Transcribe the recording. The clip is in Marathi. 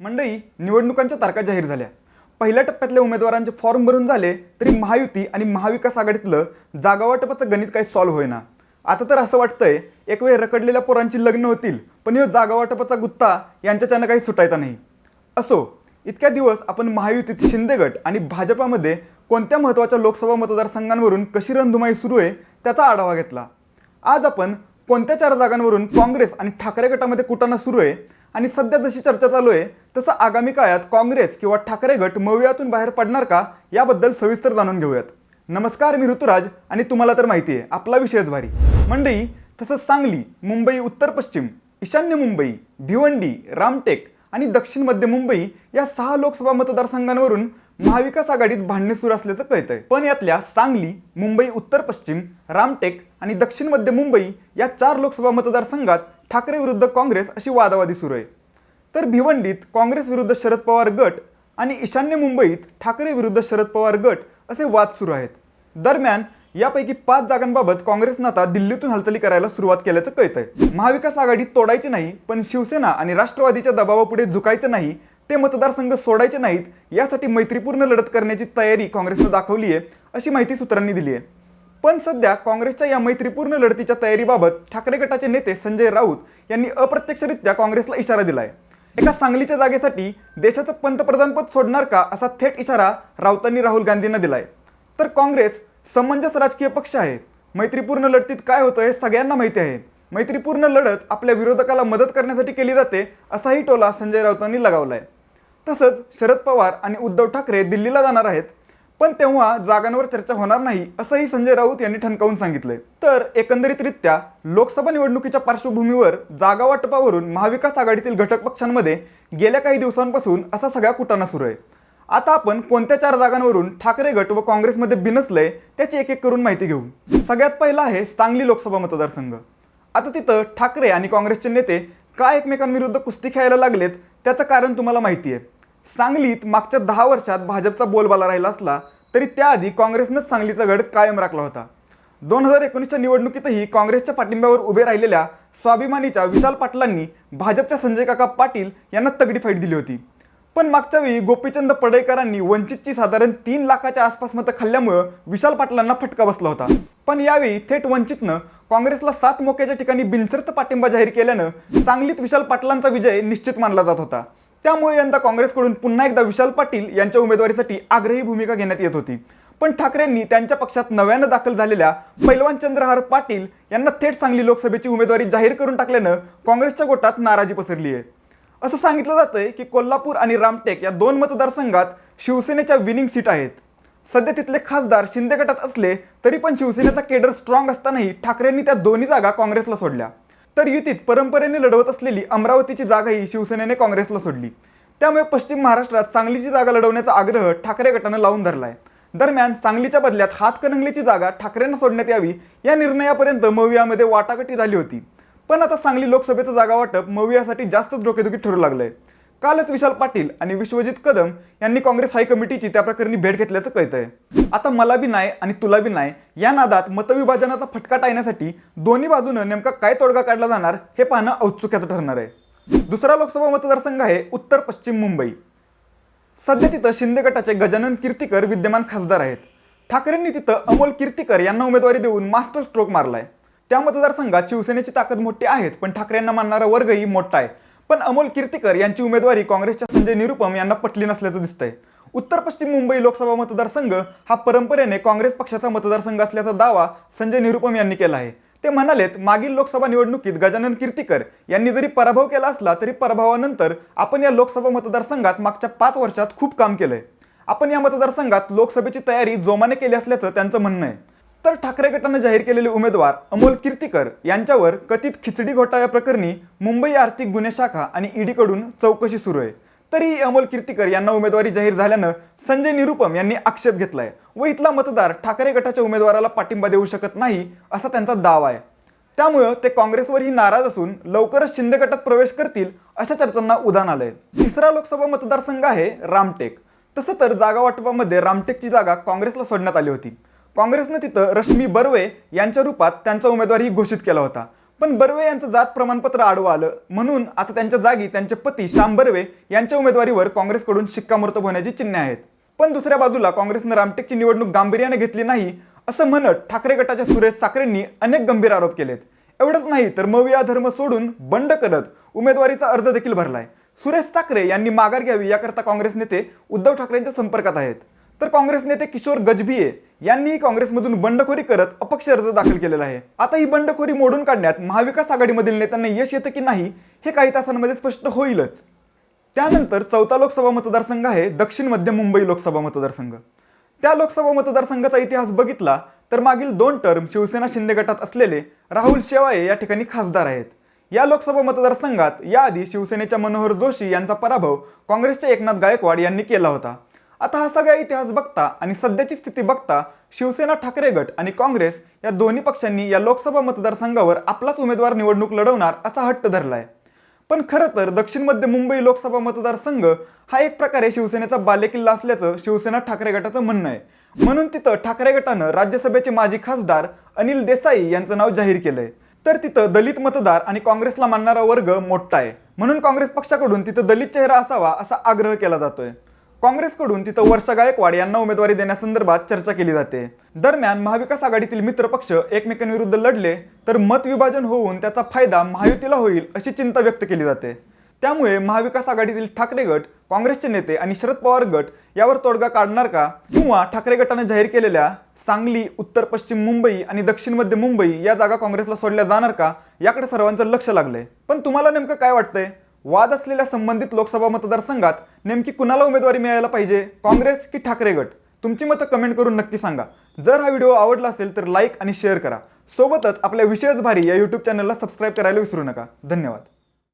मंडई निवडणुकांच्या तारखा जाहीर झाल्या. पहिल्या टप्प्यातल्या उमेदवारांचे फॉर्म भरून झाले तरी महायुती आणि महाविकास आघाडीतलं जागावाटपाचं गणित काही सॉल्व्ह होईना. आता तर असं वाटतंय एक वेळ रखडलेल्या पोरांची लग्न होतील पण हो जागावाटपाचा गुत्ता यांच्याच्यानं काही सुटायचा नाही. असो इतक्या दिवस आपण महायुतीत शिंदे गट आणि भाजपामध्ये कोणत्या महत्त्वाच्या लोकसभा मतदारसंघांवरून कशी रणधुमाई सुरू आहे त्याचा आढावा घेतला. आज आपण कोणत्या चार जागांवरून काँग्रेस आणि ठाकरे गटामध्ये कुटाणा सुरू आहे आणि सध्या जशी चर्चा चालू आहे तसं आगामी काळात काँग्रेस किंवा ठाकरे गट मवियातून बाहेर पडणार का याबद्दल सविस्तर जाणून घेऊयात. नमस्कार मी ऋतुराज आणि तुम्हाला तर माहिती आहे आपला विषयच भारी. मंडई तसंच सांगली मुंबई उत्तर पश्चिम ईशान्य मुंबई भिवंडी रामटेक आणि दक्षिण मध्य मुंबई या सहा लोकसभा मतदारसंघांवरून महाविकास आघाडीत भांडणे सुरू असल्याचं कळतंय. पण यातल्या सांगली मुंबई उत्तर पश्चिम रामटेक आणि दक्षिण मध्य मुंबई या चार लोकसभा मतदारसंघात ठाकरे विरुद्ध काँग्रेस अशी वादावादी सुरू आहे. तर भिवंडीत काँग्रेस विरुद्ध शरद पवार गट आणि ईशान्य मुंबईत ठाकरे विरुद्ध शरद पवार गट असे वाद सुरू आहेत. दरम्यान यापैकी पाच जागांबाबत काँग्रेसनं आता दिल्लीतून हालचाली करायला सुरुवात केल्याचं कळतंय. महाविकास आघाडी तोडायची नाही पण शिवसेना आणि राष्ट्रवादीच्या दबावापुढे झुकायचं नाही ते मतदारसंघ सोडायचे नाहीत यासाठी मैत्रीपूर्ण लढत करण्याची तयारी काँग्रेसनं दाखवली आहे अशी माहिती सूत्रांनी दिली आहे. पण सध्या काँग्रेसच्या या मैत्रीपूर्ण लढतीच्या तयारीबाबत ठाकरे गटाचे नेते संजय राऊत यांनी अप्रत्यक्षरित्या काँग्रेसला इशारा दिलाय. एका सांगलीच्या जागेसाठी देशाचं पंतप्रधानपद सोडणार का असा थेट इशारा राऊतांनी राहुल गांधींना दिलाय. तर काँग्रेस समंजस राजकीय पक्ष आहे. मैत्रीपूर्ण लढतीत काय होतं हे सगळ्यांना माहिती आहे. मैत्रीपूर्ण लढत आपल्या विरोधकाला मदत करण्यासाठी केली जाते असाही टोला संजय राऊतांनी लगावलाय. तसंच शरद पवार आणि उद्धव ठाकरे दिल्लीला जाणार आहेत. पण तेव्हा जागांवर चर्चा होणार नाही असंही संजय राऊत यांनी ठणकावून सांगितलंय. तर एकंदरीतरित्या लोकसभा निवडणुकीच्या पार्श्वभूमीवर जागा वाटपावरून महाविकास आघाडीतील घटक पक्षांमध्ये गेल्या काही दिवसांपासून असा सगळा कुटाणा सुरू आहे. आता आपण कोणत्या चार जागांवरून ठाकरे गट व काँग्रेसमध्ये बिनसलंय त्याची एक एक करून माहिती घेऊ. सगळ्यात पहिला आहे सांगली लोकसभा मतदारसंघ. आता तिथं ठाकरे आणि काँग्रेसचे नेते का एकमेकांविरुद्ध कुस्ती खेळायला लागलेत त्याचं कारण तुम्हाला माहिती आहे. सांगलीत मागच्या दहा वर्षात भाजपचा बोलबाला राहिला असला तरी त्याआधी काँग्रेसनंच सांगलीचा गड कायम राखला होता. दोन हजार एकोणीसच्या निवडणुकीतही काँग्रेसच्या पाठिंब्यावर उभे राहिलेल्या स्वाभिमानीच्या विशाल पाटलांनी भाजपच्या संजय काका पाटील यांना तगडी फाईट दिली होती. पण मागच्या वेळी गोपीचंद पडळकरांनी वंचितची साधारण तीन लाखाच्या आसपास मतं खाल्ल्यामुळं विशाल पाटलांना फटका बसला होता. पण यावेळी थेट वंचितनं काँग्रेसला सात मोक्याच्या ठिकाणी बिनसर्त पाठिंबा जाहीर केल्यानं सांगलीत विशाल पाटलांचा विजय निश्चित मानला जात होता. त्यामुळे यंदा काँग्रेसकडून पुन्हा एकदा विशाल पाटील यांच्या उमेदवारीसाठी आग्रही भूमिका घेण्यात येत होती. पण ठाकरेंनी त्यांच्या पक्षात नव्यानं दाखल झालेल्या पैलवान चंद्रहार पाटील यांना थेट सांगली लोकसभेची उमेदवारी जाहीर करून टाकल्यानं काँग्रेसच्या गोटात नाराजी पसरली आहे. असं सांगितलं जातंय की कोल्हापूर आणि रामटेक या दोन मतदारसंघात शिवसेनेच्या विनिंग सीट आहेत. सध्या तिथले खासदार शिंदे गटात असले तरी पण शिवसेनेचा केडर स्ट्रॉंग असतानाही ठाकरेंनी त्या दोन्ही जागा काँग्रेसला सोडल्या. तर युतीत परंपरेने लढवत असलेली अमरावतीची जागाही शिवसेनेने काँग्रेसला सोडली. त्यामुळे पश्चिम महाराष्ट्रात सांगलीची जागा लढवण्याचा आग्रह ठाकरे गटानं लावून धरलाय. दरम्यान सांगलीच्या बदल्यात हातकणंगलीची जागा ठाकरेंना सोडण्यात यावी या निर्णयापर्यंत मवियामध्ये वाटाघाटी झाली होती. पण आता सांगली लोकसभेचं जागा वाटप मवियासाठी जास्तच डोकेदुखी ठरू लागलंय. कालच विशाल पाटील आणि विश्वजित कदम यांनी काँग्रेस हाय कमिटीची त्या प्रकरणी भेट घेतल्याचं कळतंय. आता मला बी नाही आणि तुला बी नाही या नादात मतविभाजनाचा फटका टाळण्यासाठी दोन्ही बाजूनं नेमका काय तोडगा काढला जाणार हे पाहणं औत्सुक्याचं ठरणार आहे. दुसरा लोकसभा मतदारसंघ आहे उत्तर पश्चिम मुंबई. सध्या तिथं शिंदे गटाचे गजानन कीर्तीकर विद्यमान खासदार आहेत. ठाकरेंनी तिथं अमोल कीर्तीकर यांना उमेदवारी देऊन मास्टर स्ट्रोक मारलाय. त्या मतदारसंघात शिवसेनेची ताकद मोठी आहेच पण ठाकरेंना मानणारा वर्गही मोठा आहे. पण अमोल कीर्तीकर यांची उमेदवारी काँग्रेसच्या संजय निरुपम यांना पटली नसल्याचं दिसतंय. उत्तर पश्चिम मुंबई लोकसभा मतदारसंघ हा परंपरेने काँग्रेस पक्षाचा मतदारसंघ असल्याचा दावा संजय निरुपम यांनी केला आहे. ते म्हणालेत मागील लोकसभा निवडणुकीत गजानन कीर्तीकर यांनी जरी पराभव केला असला तरी पराभवानंतर आपण या लोकसभा मतदारसंघात मागच्या पाच वर्षात खूप काम केलंय. आपण या मतदारसंघात लोकसभेची तयारी जोमाने केली असल्याचं त्यांचं म्हणणं आहे. तर ठाकरे गटानं जाहीर केलेले उमेदवार अमोल कीर्तीकर यांच्यावर कथित खिचडी घोटाळ्या प्रकरणी मुंबई आर्थिक गुन्हे शाखा आणि ईडीकडून चौकशी सुरू आहे. तरीही अमोल कीर्तीकर यांना उमेदवारी जाहीर झाल्यानं संजय निरुपम यांनी आक्षेप घेतलाय व इथला मतदार ठाकरे गटाच्या उमेदवाराला पाठिंबा देऊ शकत नाही असा त्यांचा दावा आहे. त्यामुळं ते काँग्रेसवरही नाराज असून लवकरच शिंदे गटात प्रवेश करतील अशा चर्चांना उदाहरण आलंय. तिसरा लोकसभा मतदारसंघ आहे रामटेक. तसं तर जागा वाटपामध्ये रामटेकची जागा काँग्रेसला सोडण्यात आली होती. काँग्रेसनं तिथं रश्मी बर्वे यांच्या रूपात त्यांचा उमेदवारही घोषित केला होता. पण बर्वे यांचं जात प्रमाणपत्र आडवं आलं. म्हणून आता त्यांच्या जागी त्यांचे पती श्याम बर्वे यांच्या उमेदवारीवर काँग्रेसकडून शिक्कामोर्तब होण्याची चिन्हे आहेत. पण दुसऱ्या बाजूला काँग्रेसनं रामटेकची निवडणूक गांभीर्याने घेतली नाही असं म्हणत ठाकरे गटाच्या सुरेश साखरेंनी अनेक गंभीर आरोप केलेत. एवढंच नाही तर मविया धर्म सोडून बंड करत उमेदवारीचा अर्ज देखील भरलाय. सुरेश साखरे यांनी माघार घ्यावी याकरता काँग्रेस नेते उद्धव ठाकरेंच्या संपर्कात आहेत. तर काँग्रेस नेते किशोर गजभिये यांनीही काँग्रेसमधून बंडखोरी करत अपक्ष अर्ज दाखल केलेला आहे. आता ही बंडखोरी मोडून काढण्यात महाविकास आघाडीमधील नेत्यांना यश येतं की नाही हे काही तासांमध्ये स्पष्ट होईलच. त्यानंतर चौथा लोकसभा मतदारसंघ आहे दक्षिण मध्य मुंबई लोकसभा मतदारसंघ. त्या लोकसभा मतदारसंघाचा इतिहास बघितला तर मागील दोन टर्म शिवसेना शिंदे गटात असलेले राहुल शेवाळे या ठिकाणी खासदार आहेत. या लोकसभा मतदारसंघात याआधी शिवसेनेच्या मनोहर जोशी यांचा पराभव काँग्रेसच्या एकनाथ गायकवाड यांनी केला होता. आता हा सगळा इतिहास बघता आणि सध्याची स्थिती बघता शिवसेना ठाकरे गट आणि काँग्रेस या दोन्ही पक्षांनी या लोकसभा मतदारसंघावर आपलाच उमेदवार निवडणूक लढवणार असा हट्ट धरलाय. पण खरं तर दक्षिण मध्य मुंबई लोकसभा मतदारसंघ हा एक प्रकारे शिवसेनेचा बालेकिल्ला असल्याचं शिवसेना ठाकरे गटाचं म्हणणं आहे. म्हणून तिथं ठाकरे गटानं राज्यसभेचे माजी खासदार अनिल देसाई यांचं नाव जाहीर केलंय. तर तिथं दलित मतदार आणि काँग्रेसला मानणारा वर्ग मोठा आहे. म्हणून काँग्रेस पक्षाकडून तिथं दलित चेहरा असावा असा आग्रह केला जातोय. काँग्रेसकडून तिथं वर्षा गायकवाड यांना उमेदवारी देण्यासंदर्भात चर्चा केली जाते. दरम्यान महाविकास आघाडीतील मित्रपक्ष एकमेकांविरुद्ध लढले तर मतविभाजन होऊन त्याचा फायदा महायुतीला होईल अशी चिंता व्यक्त केली जाते. त्यामुळे महाविकास आघाडीतील ठाकरे गट काँग्रेसचे नेते आणि शरद पवार गट यावर तोडगा काढणार का? किंवा ठाकरे गटाने जाहीर केलेल्या सांगली उत्तर पश्चिम मुंबई आणि दक्षिण मध्य मुंबई या जागा काँग्रेसला सोडल्या जाणार का? याकडे सर्वांचं लक्ष लागलंय. पण तुम्हाला नेमकं काय वाटतंय? वाद असलेल्या संबंधित लोकसभा मतदारसंघात नेमकी कुणाला उमेदवारी मिळायला पाहिजे? काँग्रेस की ठाकरे गट? तुमची मतं कमेंट करून नक्की सांगा. जर हा व्हिडिओ आवडला असेल तर लाईक आणि शेअर करा. सोबतच आपल्या विशेष भारी या यूट्यूब चॅनलला सबस्क्राईब करायला विसरू नका. धन्यवाद.